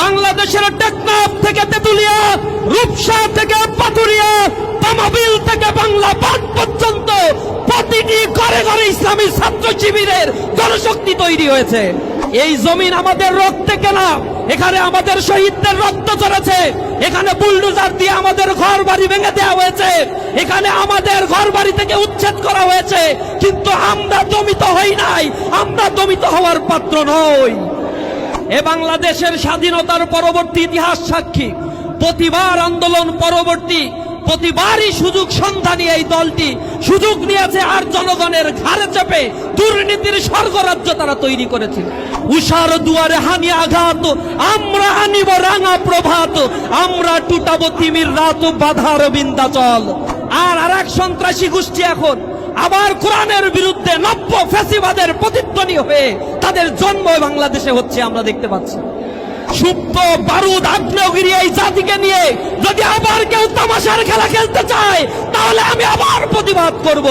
বাংলাদেশের টেকনাফ থেকে তেতুলিয়া, রূপসা থেকে পাতুরিয়া তামাবিল থেকে বাংলা পাঠ পর্যন্ত প্রতিটি ঘরে ঘরে ইসলামী ছাত্র শিবিরের জনশক্তি তৈরি হয়েছে। এই জমিন আমাদের রক্তে কেনা, এখানে আমাদের শহীদদের রক্ত চড়েছে, এখানে বুলডোজার দিয়ে আমাদের ঘর বাড়ি ভেঙে দেওয়া হয়েছে, এখানে আমাদের ঘর বাড়ি থেকে উচ্ছেদ করা হয়েছে, কিন্তু আমরা দমিত হই নাই, আমরা দমিত হওয়ার পাত্র নই। এ বাংলাদেশের স্বাধীনতার পরবর্তী ইতিহাস সাক্ষী। প্রতিবার আন্দোলন পরবর্তী, প্রতিবারই সুযোগ সন্ধানী এই দলটি। সুযোগ নিয়েছে আর জনগণের ঘাড়ে চেপে দুর্নীতির স্বর্গরাজ্য তারা তৈরি করেছিল উষার দুয়ারে হানি আঘাত, আমরা আনিব রাঙা প্রভাত, আমরা টুটাবো তিমির রাত বাধার বিন্দাচল আর আর এক সন্ত্রাসী গোষ্ঠী এখন আবার কোরআনের বিরুদ্ধে নব্য ফ্যাসিবাদের প্রতিধ্বনি হয়ে তাদের জন্ম বাংলাদেশে হচ্ছে, আমরা দেখতে পাচ্ছি। সুপ্ত বারুদ আগ্নেয়গিরি এই জাতিকে নিয়ে যদি আবার কেউ তামাশার খেলা খেলতে চায়, তাহলে আমি আবার প্রতিবাদ করব।